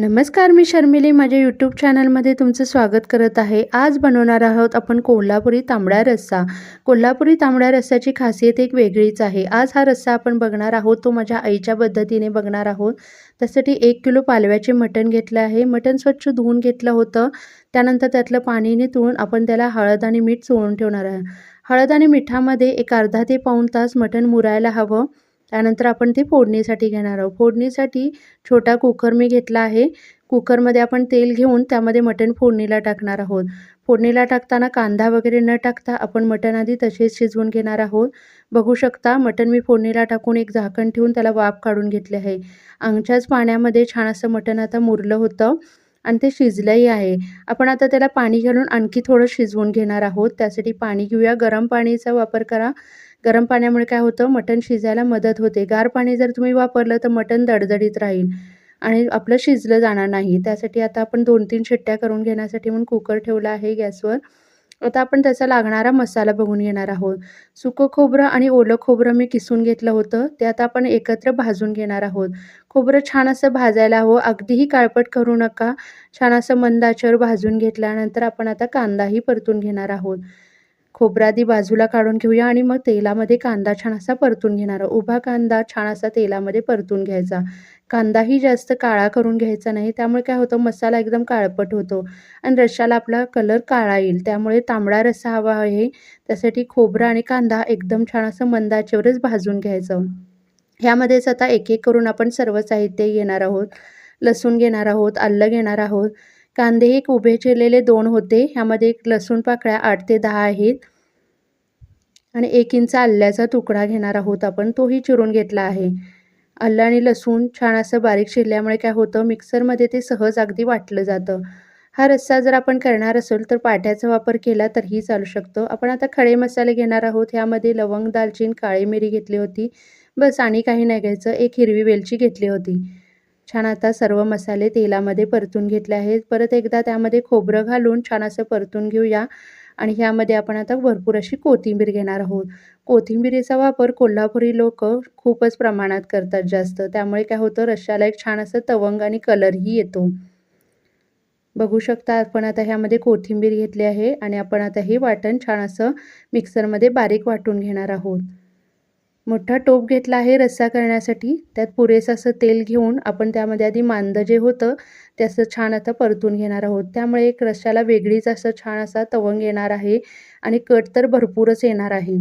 नमस्कार मी शर्मिली. माझ्या यूट्यूब चॅनलमध्ये तुमचं स्वागत करत आहे. आज बनवणार आहोत आपण कोल्हापुरी तांबडा रस्सा. कोल्हापुरी तांबड्या रस्स्याची खासियत एक वेगळीच आहे. आज हा रस्सा आपण बघणार आहोत. तो माझ्या आईच्या पद्धतीने बघणार आहोत. त्यासाठी एक किलो पालव्याचे मटण घेतलं आहे. मटण स्वच्छ धुवून घेतलं होतं. त्यानंतर त्यातलं पाणी नितळून आपण त्याला हळद आणि मीठ चोळून ठेवणार आहे हळद आणि मिठामध्ये एक अर्धा ते पाऊण तास मटण मुरायला हवं. त्यानंतर आपण ते फोडणीसाठी घेणार आहोत. फोडणीसाठी छोटा कुकर मी घेतला आहे. कुकरमध्ये आपण तेल घेऊन त्यामध्ये मटण फोडणीला टाकणार आहोत. फोडणीला टाकताना कांदा वगैरे न टाकता आपण मटण आधी तसेच शिजवून घेणार आहोत. बघू शकता मटण मी फोडणीला टाकून एक झाकण ठेवून त्याला वाफ काढून घेतले आहे. आमच्याच पाण्यामध्ये छान असं मटण आता मुरलं होतं. आणि ते शिजलंही आहे. आपण आता त्याला पाणी घालून आणखी थोडं शिजवून घेणार आहोत. त्यासाठी पाणी घेऊया. गरम पाणीचा वापर करा. गरम पाण्यामुळे काय होतं? मटण शिजायला मदत होते. गार पाणी जर तुम्ही वापरलं तर मटण दडदडीत राहील आणि आपलं शिजलं जाणार नाही. त्यासाठी आता आपण दोन तीन शिट्ट्या करून घेण्यासाठी म्हणून कुकर ठेवला आहे गॅसवर. आता आपण त्याचा लागणारा मसाला बघून घेणार आहोत. सुकं खोबरं आणि ओलं खोबरं मी किसून घेतलं होतं. ते आता आपण एकत्र भाजून घेणार आहोत. खोबरं छान असं भाजायला हवं. अगदीही काळपट करू नका. छान असं मंदाच्यावर भाजून घेतल्यानंतर आपण आता कांदाही परतून घेणार आहोत. खोबरा आधी बाजूला काढून घेऊया आणि मग तेलामध्ये कांदा छान असा परतून घेणार. उभा कांदा छान असा तेलामध्ये परतून घ्यायचा. कांदाही जास्त काळा करून घ्यायचा नाही त्यामुळे काय होतं मसाला एकदम काळपट होतो आणि रशाला आपला कलर काळा येईल. त्यामुळे तांबडा रस्सा हवा आहे त्यासाठी खोबरा आणि कांदा एकदम छान असं मंदाच्यावरच भाजून घ्यायचं. ह्यामध्येच आता एक एक करून आपण सर्व साहित्य घेणार आहोत लसूण घेणार आहोत आलं घेणार आहोत. कांदे एक उभे चिरलेले दोन होते. ह्यामध्ये एक लसूण पाकळ्या आठ ते दहा आहेत. आणि एक इंच आल्याचा तुकडा घेणार आहोत आपण. तोही चिरून घेतला आहे. आलं आणि लसूण छान असं बारीक चिरल्यामुळे काय होतं मिक्सरमध्ये ते सहज अगदी वाटलं जातं. हा रस्सा जर आपण करणार असेल तर पाट्याचा वापर केला तरीही चालू शकतो. आपण आता खडे मसाले घेणार आहोत. ह्यामध्ये लवंग दालचीन काळी मिरी घेतली होती. बस आणि काही नाही घ्यायचं. एक हिरवी वेलची घेतली होती. छान आता सर्व मसाले तेलामध्ये परतून घेतले आहेत. परत एकदा त्यामध्ये खोबरं घालून छान असं परतून घेऊया. आणि ह्यामध्ये आपण आता भरपूर अशी कोथिंबीर घेणार आहोत. कोथिंबिरीचा वापर कोल्हापुरी लोक खूपच प्रमाणात करतात जास्त. त्यामुळे काय होतं रश्याला एक छान असं तवंग आणि कलरही येतो. बघू शकता आपण आता ह्यामध्ये कोथिंबीर घेतली आहे आणि आपण आता हे वाटण छान असं मिक्सरमध्ये बारीक वाटून घेणार आहोत. मोठा टोप घेतला आहे रस्सा करण्यासाठी. त्यात पुरेसं असं तेल घेऊन आपण त्यामध्ये आधी मांदं जे होतं ते असं छान आता परतून घेणार आहोत. त्यामुळे एक रस्स्याला वेगळीच असं छान असा तवंग येणार आहे आणि कट तर भरपूरच येणार आहे.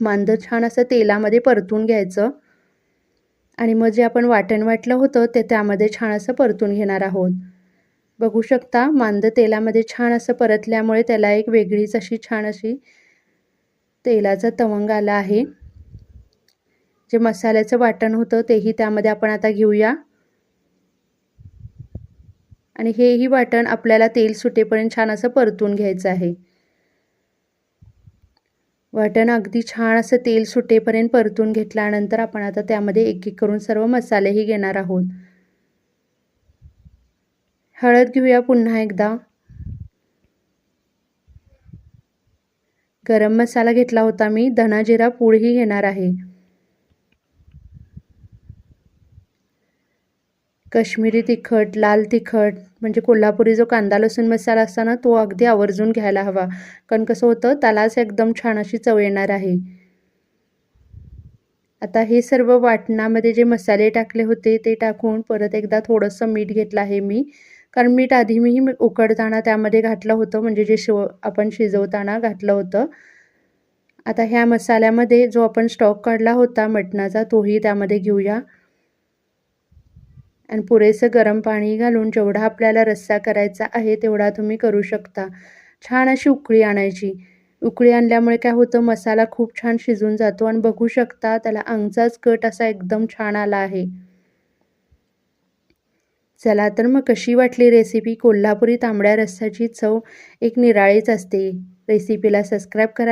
मांदं छान असं तेलामध्ये परतून घ्यायचं आणि मग जे आपण वाटण वाटलं होतं ते त्यामध्ये छान असं परतून घेणार आहोत. बघू शकता मांदं तेलामध्ये छान असं परतल्यामुळे त्याला एक वेगळीच अशी छान अशी तेलाचा तवंग आला आहे. जे मसाल्याचं वाटण होतं तेही त्यामध्ये आपण आता घेऊया. आणि हेही वाटण आपल्याला तेल सुटेपर्यंत छान असं परतून घ्यायचं आहे. वाटण अगदी छान असं तेल सुटेपर्यंत परतून घेतल्यानंतर आपण आता त्यामध्ये एक एक करून सर्व मसालेही घेणार आहोत. हळद घेऊया पुन्हा एकदा. गरम मसाला घेतला होता मी धना जिरा पूडही घेणार आहे. कश्मीरी तिखट लाल तिखट म्हणजे कोल्हापुरी जो कांदा लसूण मसाला असता ना तो अगदी आवर्जून घ्यायला हवा. कारण कसं होतं त्यालाच एकदम छान अशी चव येणार आहे. आता हे सर्व वाटणामध्ये जे मसाले टाकले होते ते टाकून परत एकदा थोडंसं मीठ घेतलं आहे मी. कारण मीठ आधी मीही उकडताना त्यामध्ये घातलं होतं म्हणजे जे शिव आपण शिजवताना घातलं होतं. आता ह्या मसाल्यामध्ये जो आपण स्टॉक काढला होता मटणाचा तोही त्यामध्ये घेऊया. आणि पुरेसं गरम पाणी घालून जेवढा आपल्याला रस्सा करायचा आहे तेवढा तुम्ही करू शकता. छान अशी उकळी आणायची. उकळी आणल्यामुळे काय होतं मसाला खूप छान शिजून जातो आणि बघू शकता त्याला अंगचाच कट असा एकदम छान आला आहे. चला तर मग कशी वाटली रेसिपी? कोल्हापुरी तांबड्या रस्साची चव एक निराळीच असते. रेसिपीला सबस्क्राईब करा